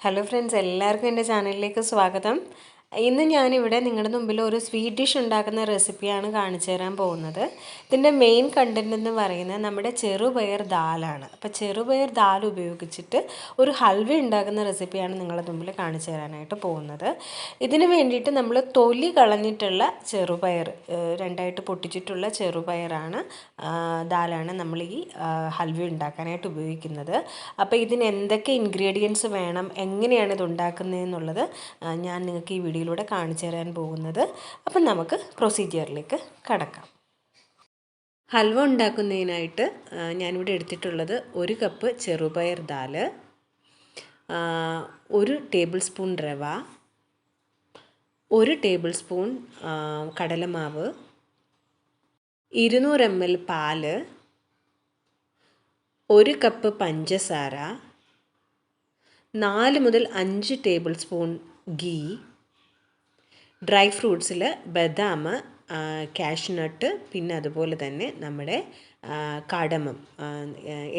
Hello friends എല്ലാവർക്കും എന്റെ ചാനലിലേക്ക് സ്വാഗതം. ഇന്ന് ഞാനിവിടെ നിങ്ങളുടെ മുമ്പിൽ ഒരു സ്വീറ്റ് ഡിഷ് ഉണ്ടാക്കുന്ന റെസിപ്പിയാണ് കാണിച്ചു തരാൻ പോകുന്നത്. ഇതിന്റെ മെയിൻ കണ്ടന്റ് എന്ന് പറയുന്നത് നമ്മുടെ ചെറുപയർ ദാലാണ്. അപ്പോൾ ചെറുപയർ ദാൽ ഉപയോഗിച്ചിട്ട് ഒരു ഹൽവ ഉണ്ടാക്കുന്ന റെസിപ്പിയാണ് നിങ്ങളുടെ മുമ്പിൽ കാണിച്ചു തരാനായിട്ട് പോകുന്നത്. ഇതിന് വേണ്ടിയിട്ട് നമ്മൾ തൊലി കളഞ്ഞിട്ടുള്ള ചെറുപയർ രണ്ടായിട്ട് പൊട്ടിച്ചിട്ടുള്ള ചെറുപയറാണ് ദാലാണ് നമ്മൾ ഈ ഹൽവ ഉണ്ടാക്കാനായിട്ട് ഉപയോഗിക്കുന്നത്. അപ്പോൾ ഇതിന് എന്തൊക്കെ ഇൻഗ്രീഡിയൻസ് വേണം എങ്ങനെയാണ് ഇത് ഉണ്ടാക്കുന്നത് എന്നുള്ളത് ഞാൻ നിങ്ങൾക്ക് ഈ വീഡിയോയിലൂടെ കാണിച്ചു തരാൻ പോകുന്നത്. അപ്പം നമുക്ക് പ്രൊസീജിയറിലേക്ക് കടക്കാം. ഹൽവ ഉണ്ടാക്കുന്നതിനായിട്ട് ഞാനിവിടെ എടുത്തിട്ടുള്ളത് ഒരു കപ്പ് ചെറുപയർ ദാൽ ഒരു ടേബിൾ സ്പൂൺ റവ ഒരു ടേബിൾ സ്പൂൺ കടലമാവ് ഇരുന്നൂറ് എം എൽ പാൽ ഒരു കപ്പ് പഞ്ചസാര നാല് മുതൽ അഞ്ച് ടേബിൾ സ്പൂൺ ഗീ ഡ്രൈ ഫ്രൂട്ട്സിൽ ബദാം കാഷ്നട്ട് പിന്നെ അതുപോലെ തന്നെ നമ്മുടെ കടമം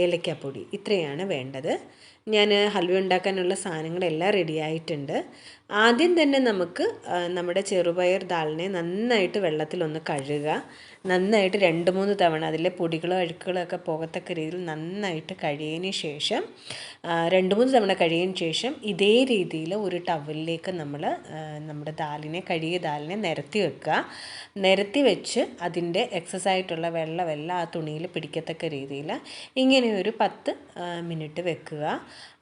ഏലക്കാപ്പൊടി ഇത്രയാണ് വേണ്ടത്. ഞാൻ ഹൽവ ഉണ്ടാക്കാനുള്ള സാധനങ്ങളെല്ലാം റെഡി ആയിട്ടുണ്ട്. ആദ്യം തന്നെ നമുക്ക് നമ്മുടെ ചെറുപയർ ദാലിനെ നന്നായിട്ട് വെള്ളത്തിലൊന്ന് കഴുകുക. നന്നായിട്ട് രണ്ട് മൂന്ന് തവണ അതിലെ പൊടികളോ അഴുക്കുകളോ ഒക്കെ പോകത്തക്ക രീതിയിൽ നന്നായിട്ട് കഴിയതിന് ശേഷം രണ്ട് മൂന്ന് തവണ കഴിയതിന് ശേഷം ഇതേ രീതിയിൽ ഒരു ടവലിലേക്ക് നമ്മൾ നമ്മുടെ ദാലിനെ കഴുകിയ ദാലിനെ നിരത്തി വെക്കുക. നിരത്തി വെച്ച് അതിന്റെ എക്സസ് ആയിട്ടുള്ള വെള്ളമെല്ലാം ആ തുണിയിൽ പിടിക്കത്തക്ക രീതിയിൽ ഇങ്ങനെ ഒരു പത്ത് മിനിറ്റ് വെക്കുക.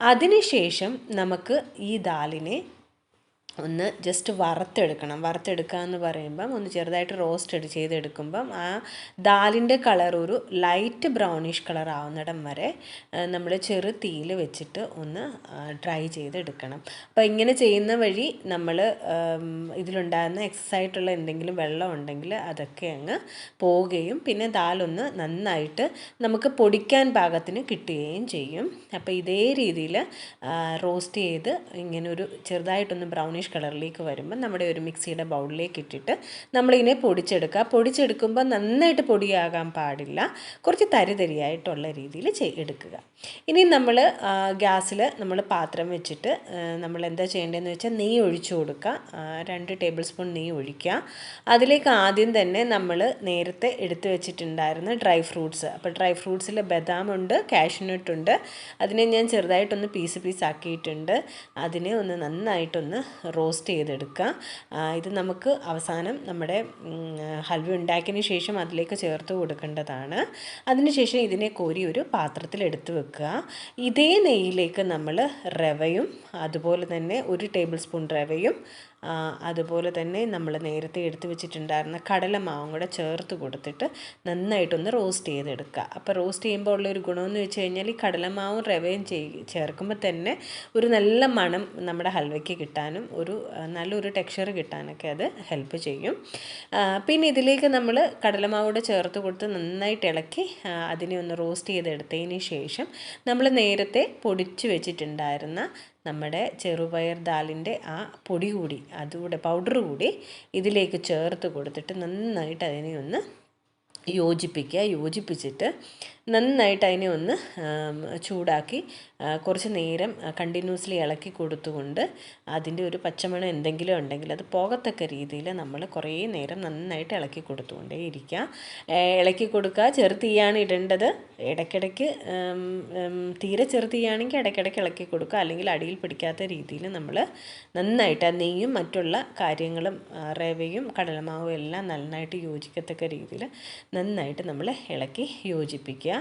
അതിനുശേഷം നമുക്ക് ഈ ദാലിനെ ഒന്ന് ജസ്റ്റ് വറുത്തെടുക്കണം. വറുത്തെടുക്കുക എന്ന് പറയുമ്പം ഒന്ന് ചെറുതായിട്ട് റോസ്റ്റ് ചെയ്തെടുക്കുമ്പം ആ ദാലിന്റെ കളർ ഒരു ലൈറ്റ് ബ്രൗണിഷ് കളർ ആവുന്നിടം വരെ നമ്മൾ ചെറു തീയിൽ വെച്ചിട്ട് ഒന്ന് ഡ്രൈ ചെയ്തെടുക്കണം. അപ്പോൾ ഇങ്ങനെ ചെയ്യുന്ന വഴി നമ്മൾ ഇതിലുണ്ടാകുന്ന എക്സസ് ആയിട്ടുള്ള എന്തെങ്കിലും വെള്ളം ഉണ്ടെങ്കിൽ അതൊക്കെ അങ്ങ് പോവുകയും പിന്നെ ദാലൊന്ന് നന്നായിട്ട് നമുക്ക് പൊടിക്കാൻ പാകത്തിന് കിട്ടുകയും ചെയ്യും. അപ്പോൾ ഇതേ രീതിയിൽ റോസ്റ്റ് ചെയ്ത് ഇങ്ങനെ ഒരു ചെറുതായിട്ടൊന്ന് ബ്രൗണിഷ് കളറിലേക്ക് വരുമ്പോൾ നമ്മുടെ ഒരു മിക്സിയുടെ ബൗളിലേക്ക് ഇട്ടിട്ട് നമ്മളിതിനെ പൊടിച്ചെടുക്കുക. പൊടിച്ചെടുക്കുമ്പോൾ നന്നായിട്ട് പൊടിയാകാൻ പാടില്ല. കുറച്ച് തരിതരിയായിട്ടുള്ള രീതിയിൽ എടുക്കുക. ഇനി നമ്മൾ ഗ്യാസിൽ നമ്മൾ പാത്രം വെച്ചിട്ട് നമ്മൾ എന്താ ചെയ്യേണ്ടതെന്ന് വെച്ചാൽ നെയ്യ് ഒഴിച്ചു കൊടുക്കുക. രണ്ട് ടേബിൾ സ്പൂൺ നെയ്യ് ഒഴിക്കുക. അതിലേക്ക് ആദ്യം തന്നെ നമ്മൾ നേരത്തെ എടുത്തു വെച്ചിട്ടുണ്ടായിരുന്ന ഡ്രൈ ഫ്രൂട്ട്സ്. അപ്പോൾ ഡ്രൈ ഫ്രൂട്ട്സിൽ ബദാം ഉണ്ട് കാഷ്നട്ട് ഉണ്ട് അതിനെ ഞാൻ ചെറുതായിട്ടൊന്ന് പീസ് പീസ് ആക്കിയിട്ടുണ്ട്. അതിനെ ഒന്ന് നന്നായിട്ടൊന്ന് റോസ്റ്റ് ചെയ്തെടുക്കുക. ഇത് നമുക്ക് അവസാനം നമ്മുടെ ഹൽവ ഉണ്ടാക്കിയതിന് ശേഷം അതിലേക്ക് ചേർത്ത് കൊടുക്കേണ്ടതാണ്. അതിനുശേഷം ഇതിനെ കോരി ഒരു പാത്രത്തിൽ എടുത്ത് വെക്കുക. ഇതേ നെയ്യിലേക്ക് നമ്മൾ റവയും അതുപോലെ തന്നെ ഒരു ടേബിൾ സ്പൂൺ റവയും അതുപോലെ തന്നെ നമ്മൾ നേരത്തെ എടുത്തു വെച്ചിട്ടുണ്ടായിരുന്ന കടലമാവും കൂടെ ചേർത്ത് കൊടുത്തിട്ട് നന്നായിട്ടൊന്ന് റോസ്റ്റ് ചെയ്തെടുക്കുക. അപ്പോൾ റോസ്റ്റ് ചെയ്യുമ്പോൾ ഉള്ളൊരു ഗുണമെന്ന് വെച്ച് കഴിഞ്ഞാൽ ഈ കടലമാവും റവയും ചേർക്കുമ്പോൾ തന്നെ ഒരു നല്ല മണം നമ്മുടെ ഹൽവയ്ക്ക് കിട്ടാനും ഒരു നല്ലൊരു ടെക്സ്ചർ കിട്ടാനൊക്കെ അത് ഹെൽപ്പ് ചെയ്യും. പിന്നെ ഇതിലേക്ക് നമ്മൾ കടലമാവൂടെ ചേർത്ത് കൊടുത്ത് നന്നായിട്ട് ഇളക്കി അതിനെ ഒന്ന് റോസ്റ്റ് ചെയ്തെടുത്തതിന് ശേഷം നമ്മൾ നേരത്തെ പൊടിച്ച് വെച്ചിട്ടുണ്ടായിരുന്ന നമ്മുടെ ചെറുപയർ ദാലിന്റെ ആ പൊടി കൂടി അതുകൂടെ പൗഡർ കൂടി ഇതിലേക്ക് ചേർത്ത് കൊടുത്തിട്ട് നന്നായിട്ട് അതിനെ ഒന്ന് യോജിപ്പിക്കുക. യോജിപ്പിച്ചിട്ട് നന്നായിട്ട് അതിനെ ഒന്ന് ചൂടാക്കി കുറച്ച് നേരം കണ്ടിന്യൂസ്ലി ഇളക്കി കൊടുത്തുകൊണ്ട് അതിന്റെ ഒരു പച്ചമണം എന്തെങ്കിലും ഉണ്ടെങ്കിൽ അത് പോകത്തക്ക രീതിയിൽ നമ്മൾ കുറേ നേരം നന്നായിട്ട് ഇളക്കി കൊടുത്തുകൊണ്ടേ ഇരിക്കുക ഇളക്കി കൊടുക്കുക. ചെറു തീയാണ് ഇടേണ്ടത്. ഇടയ്ക്കിടയ്ക്ക് തീരെ ചെറു തീയാണെങ്കിൽ ഇടയ്ക്കിടയ്ക്ക് ഇളക്കി കൊടുക്കുക. അല്ലെങ്കിൽ അടിയിൽ പിടിക്കാത്ത രീതിയിൽ നമ്മൾ നന്നായിട്ട് നെയ്യും മറ്റുള്ള കാര്യങ്ങളും റവയും കടലമാവും എല്ലാം നന്നായിട്ട് യോജിക്കത്തക്ക രീതിയിൽ നന്നായിട്ട് നമ്മൾ ഇളക്കി യോജിപ്പിക്കുക.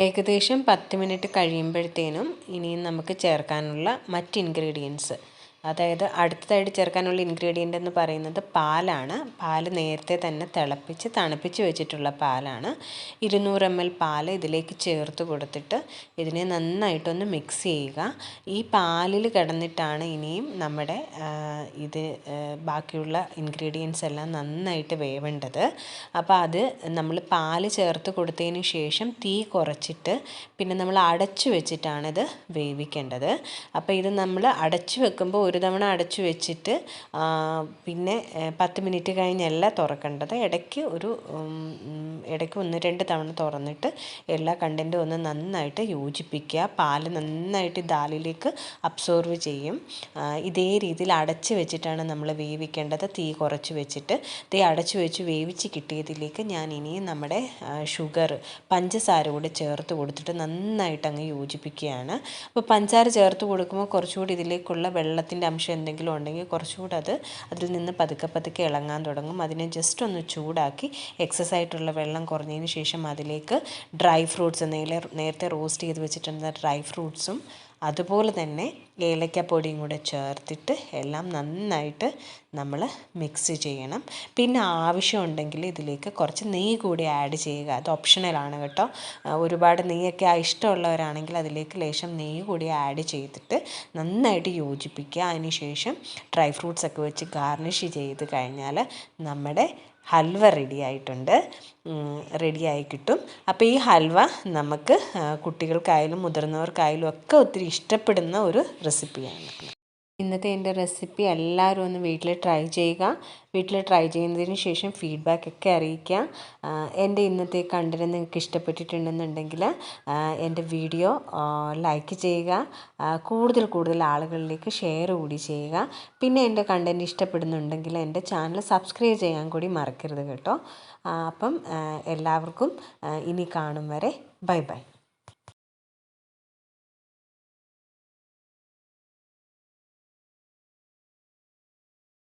ഏകദേശം പത്ത് മിനിറ്റ് കഴിയുമ്പോഴത്തേനും ഇനിയും നമുക്ക് ചേർക്കാനുള്ള മറ്റ് ഇൻഗ്രീഡിയൻസ് അതായത് അടുത്തതായിട്ട് ചേർക്കാനുള്ള ഇൻഗ്രീഡിയന്റ് എന്ന് പറയുന്നത് പാലാണ്. പാൽ നേരത്തെ തന്നെ തിളപ്പിച്ച് തണുപ്പിച്ച് വെച്ചിട്ടുള്ള പാലാണ്. ഇരുന്നൂറ് എം എൽ പാൽ ഇതിലേക്ക് ചേർത്ത് കൊടുത്തിട്ട് ഇതിനെ നന്നായിട്ടൊന്ന് മിക്സ് ചെയ്യുക. ഈ പാലിൽ കിടന്നിട്ടാണ് ഇനിയും നമ്മുടെ ഇത് ബാക്കിയുള്ള ഇൻഗ്രീഡിയൻസ് എല്ലാം നന്നായിട്ട് വേവേണ്ടത്. അപ്പോൾ അത് നമ്മൾ പാൽ ചേർത്ത് കൊടുത്തതിന് ശേഷം തീ കുറച്ചിട്ട് പിന്നെ നമ്മൾ അടച്ചു വെച്ചിട്ടാണിത് വേവിക്കേണ്ടത്. അപ്പോൾ ഇത് നമ്മൾ അടച്ചു വെക്കുമ്പോൾ ഒരു തവണ അടച്ചു വെച്ചിട്ട് പിന്നെ പത്ത് മിനിറ്റ് കഴിഞ്ഞല്ല തുറക്കേണ്ടത്. ഇടയ്ക്ക് ഒരു ഇടയ്ക്ക് ഒന്ന് രണ്ട് തവണ തുറന്നിട്ട് എല്ലാ കണ്ടന്റും ഒന്ന് നന്നായിട്ട് യോജിപ്പിക്കുക. പാൽ നന്നായിട്ട് ദാലിലേക്ക് അബ്സോർവ് ചെയ്യും. ഇതേ രീതിയിൽ അടച്ച് വെച്ചിട്ടാണ് നമ്മൾ വേവിക്കേണ്ടത്. തീ കുറച്ച് വെച്ചിട്ട്. തീ അടച്ചു വെച്ച് വേവിച്ച് കിട്ടിയതിലേക്ക് ഞാൻ ഇനിയും നമ്മുടെ ഷുഗർ പഞ്ചസാര കൂടി ചേർത്ത് കൊടുത്തിട്ട് നന്നായിട്ട് അങ്ങ് യോജിപ്പിക്കുകയാണ്. അപ്പോൾ പഞ്ചസാര ചേർത്ത് കൊടുക്കുമ്പോൾ കുറച്ചുകൂടി ഇതിലേക്കുള്ള വെള്ളത്തിന്റെ അംശം എന്തെങ്കിലും ഉണ്ടെങ്കിൽ കുറച്ചുകൂടി അത് അതിൽ നിന്ന് പതുക്കെ പതുക്കെ ഇളങ്ങാൻ തുടങ്ങും. അതിനെ ജസ്റ്റ് ഒന്ന് ചൂടാക്കി എക്സസ് ആയിട്ടുള്ള വെള്ളം കുറഞ്ഞതിന് ശേഷം അതിലേക്ക് ഡ്രൈ ഫ്രൂട്ട്സ് എന്തെങ്കിലും നേരത്തെ റോസ്റ്റ് ചെയ്ത് വെച്ചിട്ടുള്ള ഡ്രൈ ഫ്രൂട്ട്സും അതുപോലെ തന്നെ ഏലക്കപ്പൊടിയും കൂടെ ചേർത്തിട്ട് എല്ലാം നന്നായിട്ട് നമ്മൾ മിക്സ് ചെയ്യണം. പിന്നെ ആവശ്യമുണ്ടെങ്കിൽ ഇതിലേക്ക് കുറച്ച് നെയ്യ് കൂടി ആഡ് ചെയ്യുക. അത് ഓപ്ഷണലാണ് കേട്ടോ. ഒരുപാട് നെയ്യൊക്കെ ഇഷ്ടമുള്ളവരാണെങ്കിൽ അതിലേക്ക് ലേശം നെയ്യ് കൂടി ആഡ് ചെയ്തിട്ട് നന്നായിട്ട് യോജിപ്പിക്കുക. അതിനുശേഷം ഡ്രൈ ഫ്രൂട്ട്സ് ഒക്കെ വെച്ച് ഗാർണിഷ് ചെയ്ത് കഴിഞ്ഞാൽ നമ്മുടെ ഹൽവ റെഡി ആയിട്ടുണ്ട്. റെഡിയായി കിട്ടും. അപ്പോൾ ഈ ഹൽവ നമുക്ക് കുട്ടികൾക്കായാലും മുതിർന്നവർക്കായാലും ഒക്കെ ഒത്തിരി ഇഷ്ടപ്പെടുന്ന ഒരു റെസിപ്പിയാണ് ഇന്നത്തെ എന്റെ റെസിപ്പി എല്ലാവരും ഒന്ന് വീട്ടിൽ ട്രൈ ചെയ്യുക. വീട്ടിൽ ട്രൈ ചെയ്യുന്നതിന് ശേഷം ഫീഡ്ബാക്ക് ഒക്കെ അറിയിക്കുക. എന്റെ ഇന്നത്തെ കണ്ടന്റ് നിങ്ങൾക്ക് ഇഷ്ടപ്പെട്ടിട്ടുണ്ടെന്നുണ്ടെങ്കിൽ എന്റെ വീഡിയോ ലൈക്ക് ചെയ്യുക. കൂടുതൽ കൂടുതൽ ആളുകളിലേക്ക് ഷെയർ കൂടി ചെയ്യുക. പിന്നെ എന്റെ കണ്ടന്റ് ഇഷ്ടപ്പെടുന്നുണ്ടെങ്കിൽ എന്റെ ചാനൽ സബ്സ്ക്രൈബ് ചെയ്യാൻ കൂടി മറക്കരുത് കേട്ടോ. അപ്പം എല്ലാവർക്കും ഇനി കാണും വരെ. Bye bye